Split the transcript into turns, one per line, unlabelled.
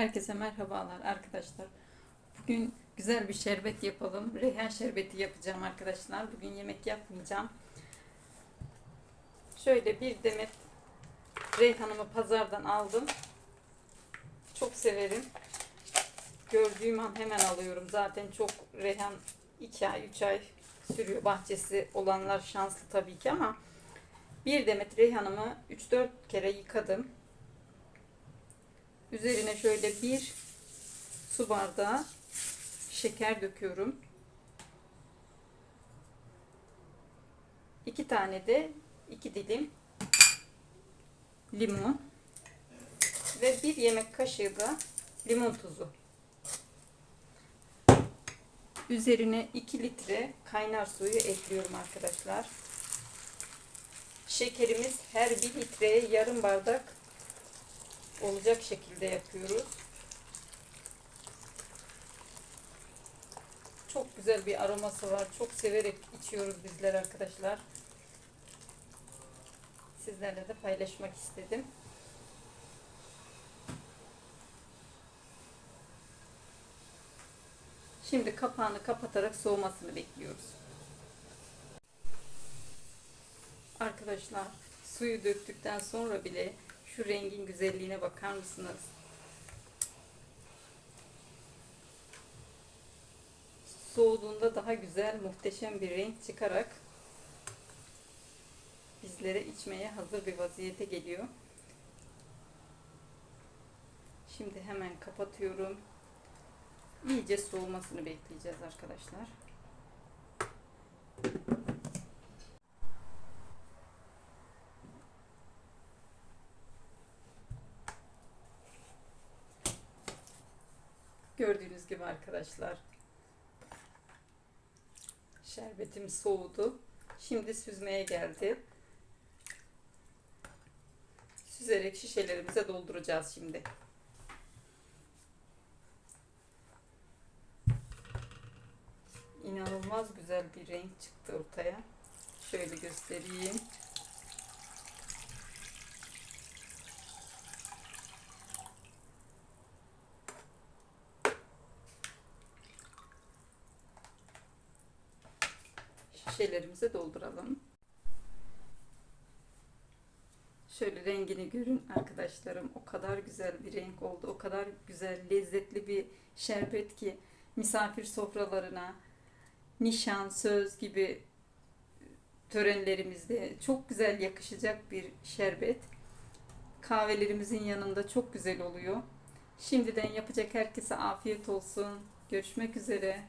Herkese merhabalar arkadaşlar. Bugün güzel bir şerbet yapalım. Reyhan şerbeti yapacağım arkadaşlar. Bugün yemek yapmayacağım. Şöyle bir demet reyhanımı pazardan aldım. Çok severim. Gördüğüm an hemen alıyorum. Zaten çok reyhan 2 ay 3 ay sürüyor. Bahçesi olanlar şanslı tabii ki ama bir demet reyhanımı 3-4 kere yıkadım. Üzerine şöyle bir su bardağı şeker döküyorum. İki tane de iki dilim limon ve bir yemek kaşığı da limon tuzu. Üzerine 2 litre kaynar suyu ekliyorum arkadaşlar. Şekerimiz her 1 litreye yarım bardak olacak şekilde yapıyoruz. Çok güzel bir aroması var. Çok severek içiyoruz bizler arkadaşlar. Sizlerle de paylaşmak istedim. Şimdi kapağını kapatarak soğumasını bekliyoruz. Arkadaşlar suyu döktükten sonra bile şu rengin güzelliğine bakar mısınız? Soğuduğunda daha güzel, muhteşem bir renk çıkarak bizlere içmeye hazır bir vaziyete geliyor. Şimdi hemen kapatıyorum. İyice soğumasını bekleyeceğiz arkadaşlar. Gördüğünüz gibi arkadaşlar şerbetim soğudu. Şimdi süzmeye geldi. Süzerek şişelerimize dolduracağız şimdi. İnanılmaz güzel bir renk çıktı ortaya. Şöyle göstereyim. Şişelerimize dolduralım. Şöyle rengini görün arkadaşlarım. O kadar güzel bir renk oldu. O kadar güzel, lezzetli bir şerbet ki misafir sofralarına, nişan, söz gibi törenlerimizde çok güzel yakışacak bir şerbet. Kahvelerimizin yanında çok güzel oluyor. Şimdiden yapacak herkese afiyet olsun. Görüşmek üzere.